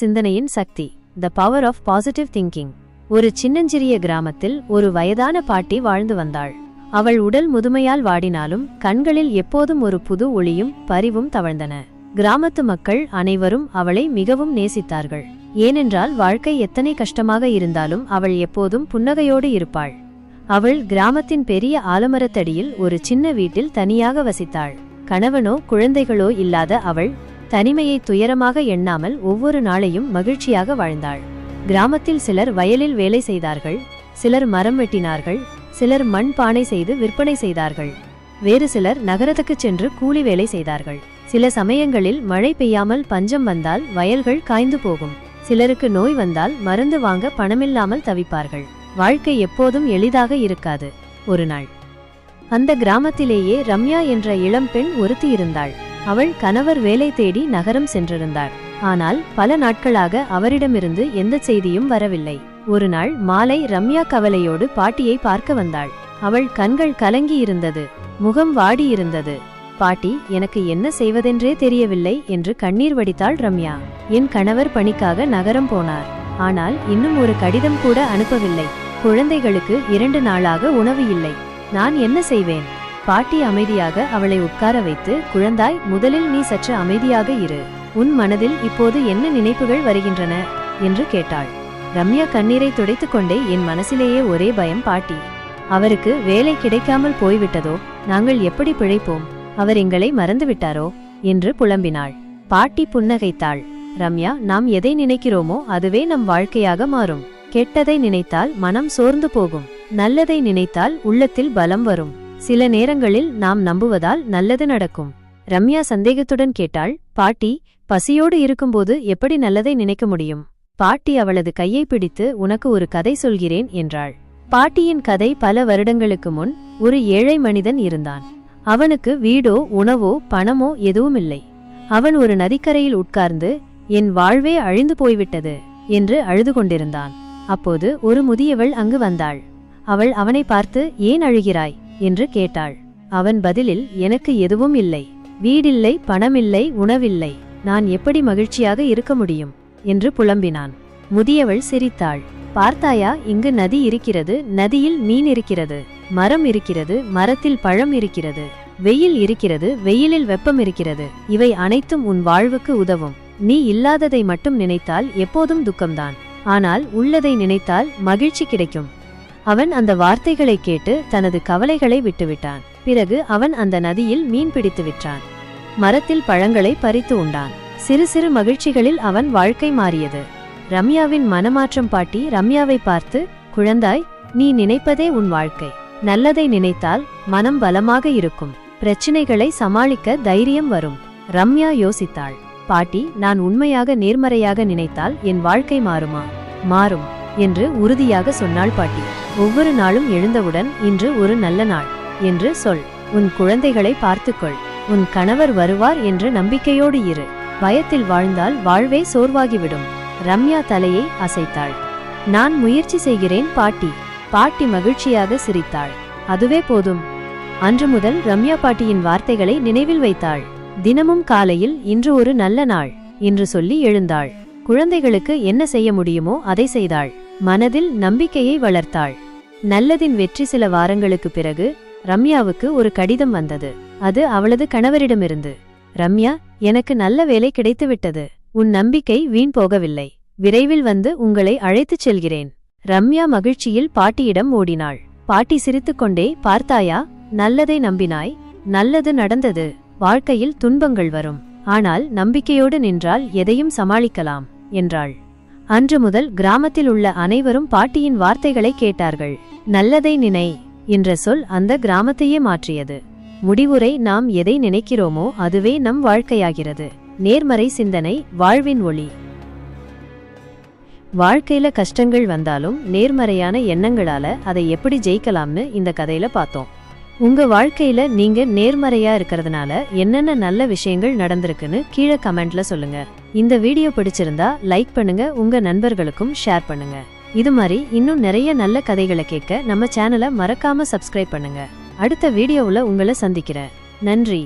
சிந்தனையின் சக்தி the power of positive thinking ஒரு சின்னஞ்சிறிய கிராமத்தில் ஒரு வயதான பாட்டி வாழ்ந்து வந்தாள். அவள் உடல் முதுமையால் வாடினாலும் கண்களில் எப்போதும் ஒரு புது ஒளியும் பரிவும் தவழ்ந்தன. கிராமத்து மக்கள் அனைவரும் அவளை மிகவும் நேசித்தார்கள். ஏனென்றால் வாழ்க்கை எத்தனை கஷ்டமாக இருந்தாலும் அவள் எப்போதும் புன்னகையோடு இருப்பாள். அவள் கிராமத்தின் பெரிய ஆலமரத்தடியில் ஒரு சின்ன வீட்டில் தனியாக வசித்தாள். கணவனோ குழந்தைகளோ இல்லாத அவள் தனிமையை துயரமாக எண்ணாமல் ஒவ்வொரு நாளையும் மகிழ்ச்சியாக வாழ்ந்தாள். கிராமத்தில் சிலர் வயலில் வேலை செய்தார்கள் சிலர் மரம் வெட்டினார்கள் சிலர் மண் பானை செய்து விற்பனை செய்தார்கள். வேறு சிலர் நகரத்துக்குச் சென்று கூலி வேலை செய்தார்கள். சில சமயங்களில் மழை பெய்யாமல் பஞ்சம் வந்தால் வயல்கள் காய்ந்து போகும். சிலருக்கு நோய் வந்தால் மருந்து வாங்க பணமில்லாமல் தவிப்பார்கள். வாழ்க்கை எப்போதும் எளிதாக இருக்காது. ஒரு நாள். அந்த கிராமத்திலேயே ரம்யா என்ற இளம்பெண் ஒருத்தி இருந்தாள். அவள் கணவர் வேலை தேடி நகரம் சென்றிருந்தாள் ஆனால் பல நாட்களாக அவரிடமிருந்து எந்த செய்தியும் வரவில்லை. ஒரு நாள் மாலை ரம்யா கவலையோடு பாட்டியை பார்க்க வந்தாள். அவள் கண்கள் கலங்கி இருந்தது. முகம் வாடி இருந்தது. பாட்டி எனக்கு என்ன செய்வதென்றே தெரியவில்லை என்று கண்ணீர் வடித்தாள் ரம்யா. என் கணவர் பணிக்காக நகரம் போனார். ஆனால் இன்னும் ஒரு கடிதம் கூட அனுப்பவில்லை. குழந்தைகளுக்கு இரண்டு நாளாக உணவு இல்லை. நான் என்ன செய்வேன்? பாட்டி அமைதியாக அவளை உட்கார வைத்து குழந்தாய் முதலில் நீ சற்று அமைதியாக இரு. உன் மனதில் இப்போது என்ன நினைப்புகள் வருகின்றன? என்று கேட்டாள். ரம்யா கண்ணீரை துடைத்துக் கொண்டே என் மனசிலேயே ஒரே பயம் பாட்டி. அவருக்கு வேலை கிடைக்காமல் போய்விட்டதோ? நாங்கள் எப்படி பிழைப்போம்? அவர் எங்களை மறந்துவிட்டாரோ? என்று புலம்பினாள். பாட்டி புன்னகைத்தாள். ரம்யா நாம் எதை நினைக்கிறோமோ அதுவே நம் வாழ்க்கையாக மாறும். கெட்டதை நினைத்தால் மனம் சோர்ந்து போகும். நல்லதை நினைத்தால் உள்ளத்தில் பலம் வரும். சில நேரங்களில் நாம் நம்புவதால் நல்லது நடக்கும். ரம்யா சந்தேகத்துடன் கேட்டாள் பாட்டி பசியோடு இருக்கும்போது எப்படி நல்லதை நினைக்க முடியும்? பாட்டி அவளது கையை பிடித்து உனக்கு ஒரு கதை சொல்கிறேன் என்றாள். பாட்டியின் கதை பல வருடங்களுக்கு முன் ஒரு ஏழை மனிதன் இருந்தான். அவனுக்கு வீடோ உணவோ பணமோ எதுவும் இல்லை அவன் ஒரு நதிக்கரையில் உட்கார்ந்து என் வாழ்வே அழிந்து போய்விட்டது என்று அழுது கொண்டிருந்தான். அப்போது ஒரு முதியவள் அங்கு வந்தாள். அவள் அவனை பார்த்து ஏன் அழுகிறாய்? என்று கேட்டாள். அவன் பதிலில் எனக்கு எதுவும் இல்லை. வீடில்லை பணமில்லை உணவில்லை. நான் எப்படி மகிழ்ச்சியாக இருக்க முடியும்? என்று புலம்பினான். முதியவள் சிரித்தாள். பார்த்தாயா இங்கு நதி இருக்கிறது. நதியில் மீன் இருக்கிறது. மரம் இருக்கிறது. மரத்தில் பழம் இருக்கிறது. வெயில் இருக்கிறது. வெயிலில் வெப்பம் இருக்கிறது. இவை அனைத்தும் உன் வாழ்வுக்கு உதவும். நீ இல்லாததை மட்டும் நினைத்தால் எப்போதும் துக்கம்தான். ஆனால் உள்ளதை நினைத்தால் மகிழ்ச்சி கிடைக்கும். அவன் அந்த வார்த்தைகளை கேட்டு தனது கவலைகளை விட்டுவிட்டான். பிறகு அவன் அந்த நதியில் மீன் பிடித்து விற்றான் மரத்தில் பழங்களை பறித்து உண்டான். சிறு சிறு மகிழ்ச்சிகளில் அவன் வாழ்க்கை மாறியது. ரம்யாவின் மனமாற்றம் பாட்டி ரம்யாவை பார்த்து குழந்தாய் நீ நினைப்பதே உன் வாழ்க்கை. நல்லதை நினைத்தால் மனம் பலமாக இருக்கும். பிரச்சினைகளை சமாளிக்க தைரியம் வரும். ரம்யா யோசித்தாள். பாட்டி நான் உண்மையாக நேர்மறையாக நினைத்தால் என் வாழ்க்கை மாறுமா? மாறும். என்று உறுதியாக சொன்னாள் பாட்டி. ஒவ்வொரு நாளும் எழுந்தவுடன் இன்று ஒரு நல்ல நாள் என்று சொல். உன் குழந்தைகளை பார்த்துக்கொள். உன் கணவர் வருவார் என்று நம்பிக்கையோடு இரு. பயத்தில் வாழ்ந்தால் வாழ்வே சோர்வாகிவிடும். ரம்யா தலையை அசைத்தாள். நான் முயற்சி செய்கிறேன் பாட்டி. பாட்டி மகிழ்ச்சியாக சிரித்தாள். அதுவே போதும். அன்று முதல் ரம்யா பாட்டியின் வார்த்தைகளை நினைவில் வைத்தாள். தினமும் காலையில் இன்று ஒரு நல்ல நாள் என்று சொல்லி எழுந்தாள். குழந்தைகளுக்கு என்ன செய்ய முடியுமோ அதை செய்தாள். மனதில் நம்பிக்கையை வளர்த்தாள். நல்லதின் வெற்றி சில வாரங்களுக்கு பிறகு ரம்யாவுக்கு ஒரு கடிதம் வந்தது. அது அவளது கணவரிடமிருந்து. ரம்யா எனக்கு நல்ல வேலை கிடைத்துவிட்டது. உன் நம்பிக்கை வீண் போகவில்லை. விரைவில் வந்து உங்களை அழைத்துச் செல்கிறேன். ரம்யா மகிழ்ச்சியில் பாட்டியிடம் ஓடினாள். பாட்டி சிரித்துக்கொண்டே பார்த்தாயா நல்லதை நம்பினாய். நல்லது நடந்தது. வாழ்க்கையில் துன்பங்கள் வரும். ஆனால் நம்பிக்கையோடு நின்றால் எதையும் சமாளிக்கலாம் என்றாள். அன்று முதல் கிராமத்தில் உள்ள அனைவரும் பாட்டியின் வார்த்தைகளை கேட்டார்கள். நல்லதை நினை என்ற சொல் அந்த கிராமத்தையே மாற்றியது. முடிவுரை நாம் எதை நினைக்கிறோமோ அதுவே நம் வாழ்க்கையாகிறது. நேர்மறை சிந்தனை வாழ்வின் ஒளி. வாழ்க்கையில கஷ்டங்கள் வந்தாலும் நேர்மறையான எண்ணங்களால அதை எப்படி ஜெயிக்கலாம்னு இந்த கதையில பார்த்தோம். உங்க வாழ்க்கையில நீங்க நேர்மறையா இருக்கிறதுனால என்னென்ன நல்ல விஷயங்கள் நடந்திருக்குன்னு கீழே கமெண்ட்ல சொல்லுங்க. இந்த வீடியோ பிடிச்சிருந்தா லைக் பண்ணுங்க உங்க நண்பர்களுக்கும் ஷேர் பண்ணுங்க. இது மாதிரி இன்னும் நிறைய நல்ல கதைகளை கேட்க நம்ம சேனலை மறக்காம சப்ஸ்கிரைப் பண்ணுங்க. அடுத்த வீடியோவில் உங்களை சந்திக்கிறேன். நன்றி.